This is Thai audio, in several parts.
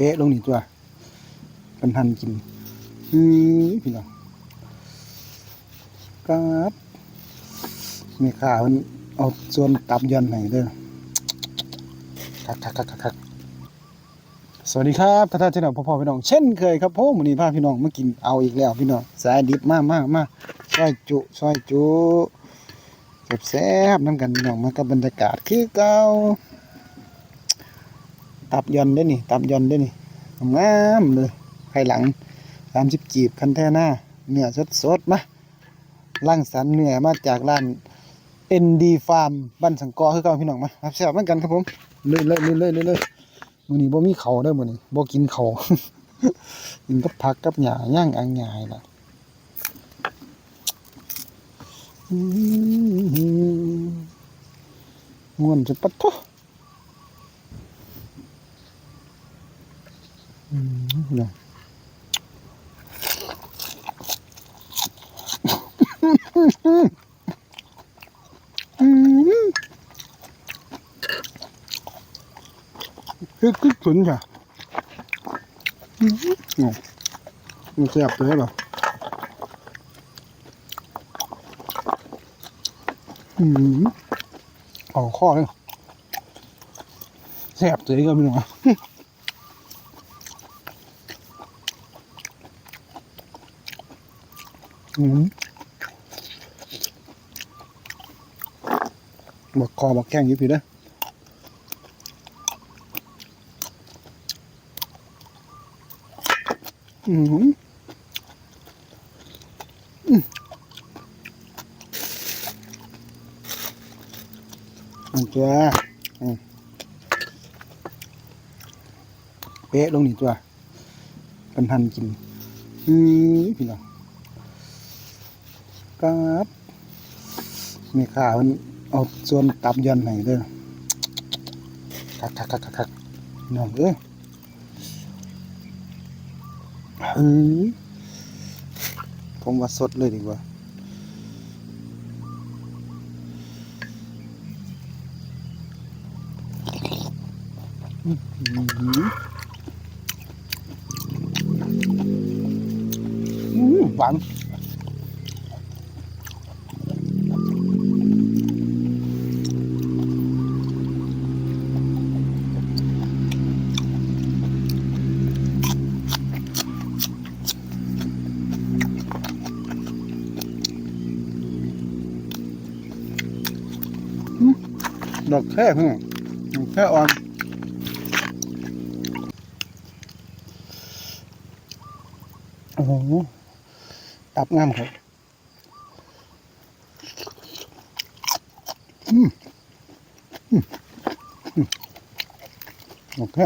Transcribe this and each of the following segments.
เป๊ะลงนี่ตัวกันทันกินอือพี่น้องครับมีข่าวมันเอาส่วนตับยันไหนเด้อคักคักคักคักคักสวัสดีครับท่านท่านเจ้าหน้าพ่อพ่อพี่น้องเช่นเคยครับผมวันนี้พาพี่น้องมากินเอาอีกแล้วพี่น้องสายดิบมากมากมากซอยจุซอยจุแซ่บๆน้ำกันพี่น้องมากับบรรยากาศคือเก่า ตับยอนได้นี่ ตับยอนได้นี่งามเลยภายหลังสามสิบจีบคันแท่หน้าเนื้อสดสดๆมาล่างสันเนื้อมาจากร้าน ND Farm บ้านสังกอคือเก่าพี่น้องมาครับแซ่บเหมือนกันครับผมเลยเลยเลยเลยเลยมือนี้บ่มีเขาวเด้มือนี้บ่กินเขากินกับผักกับหญ้าย่างอังหญ้าล่ะง่วนจะปัดโท อืมนาะอืมคือคือฉุนจ้ะอืมโอ้มันแซ่บเลยเหรออืมเอาข้อเลยแซ่บเลยก็ไม่รู้อะ อืม บักคอบักแข้งยี่พี่เด้ออืมอันเจ้าอืมเป๊ะลงนี่ตัวกันทันกินอืมพี่น้อง ครับมีข่าวมันเอาส่วนตับยันไหนเด้อคักคักคักคักน้องเอ้ยเฮ้ยผมว่าสดเลยดีกว่าหวาน ดอกแค่เพิ่งดอกแค่อ่อนโอ้โหตับงามครับอืมอืมอืมโอเค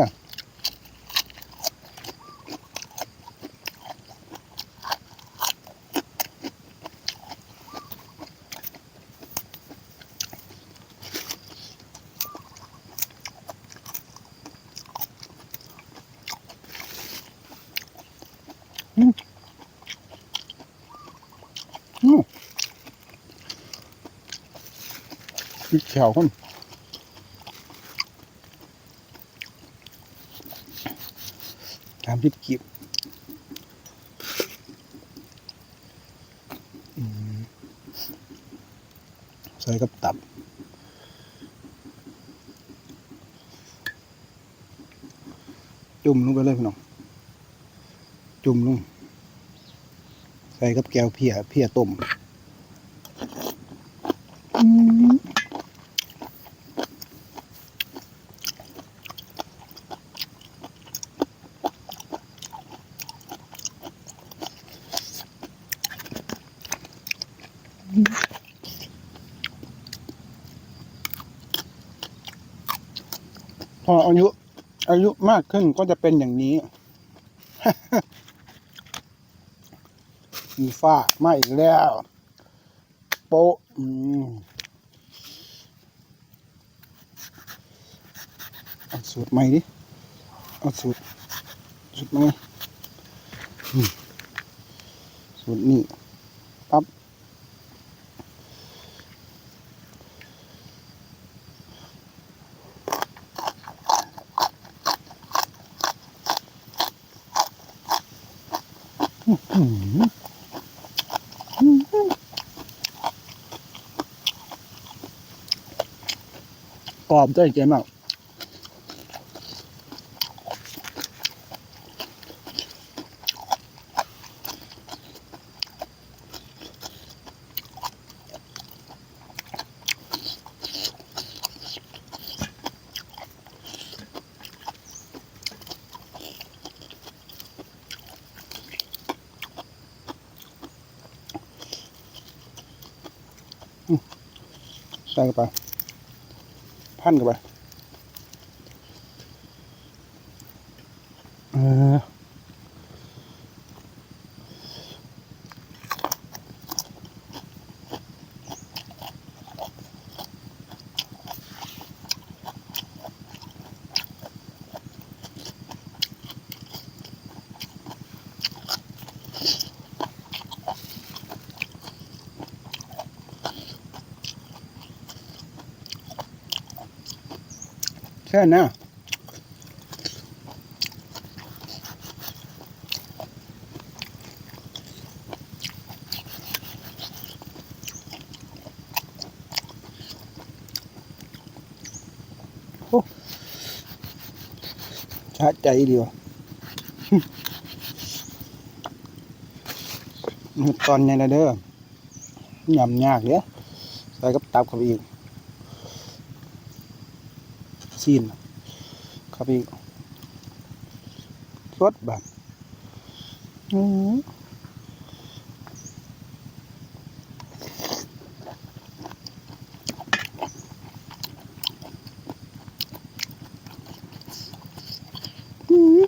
พริกแขวคนตามพริกกีบใส่กับตับจุ่มลงไปเลยพี่น้องจุ่มลง ใส่กับแก้วเพียเพียต้มพออายุ อายุมากขึ้นก็จะเป็นอย่างนี้ มีฝ้ามาอีกแล้ว โป๊ะอืมเอาสูตรใหม่ดิเอาสูตรสูตรใหม่สูตรนี้ปั๊บ กรอบด้วยเจ๊มากใส่เข้าไป พันเข้าไปเออ แค่นั้นนะโอ้ชาใจดีว่ะตอนนี้นะเด้อยำยากเด้อใส่กับตับเข้าไปอีก ซีนเข้าไปอีกสดแบบอื้อหืออื้อ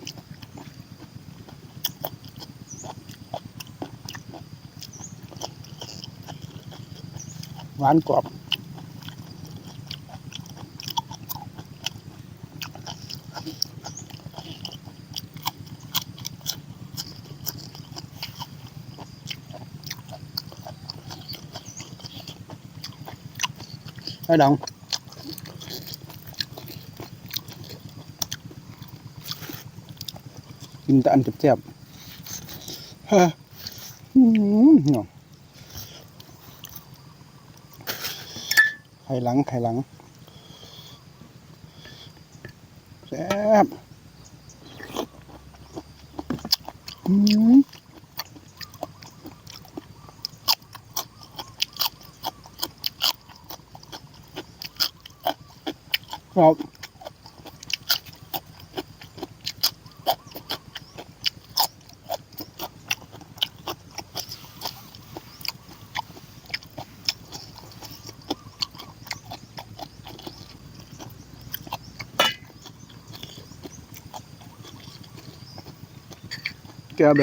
บ ได้ดังกินแต่อันเจ็บๆฮะอืมเะไข่หลังไข่หลังแซ่บอืม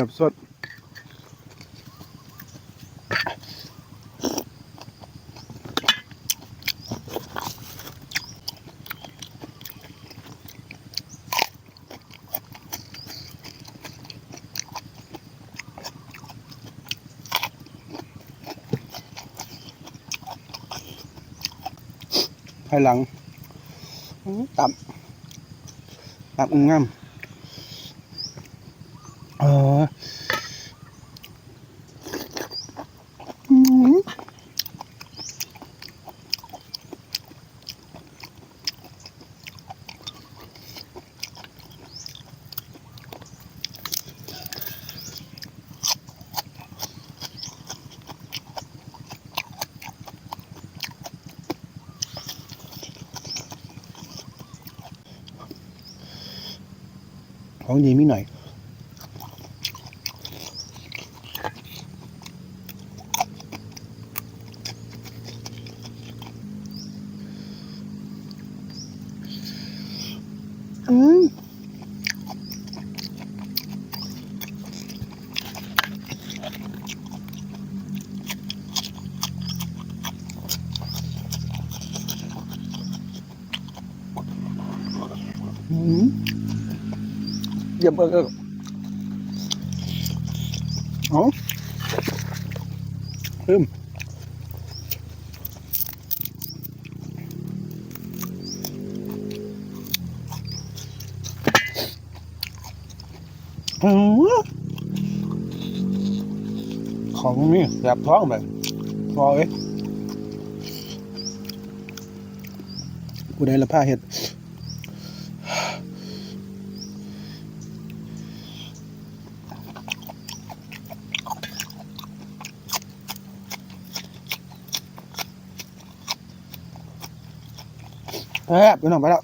บสด ภายหลังตับตับตับงามเออ ของดีมีหน่อย เยี่ยมเอิกเอิกเอาลืมของมีแสบท้องไปบพอเอ้ยกูได้ละผ้าเห็ด แซ่บพี่น่องไปแล้ว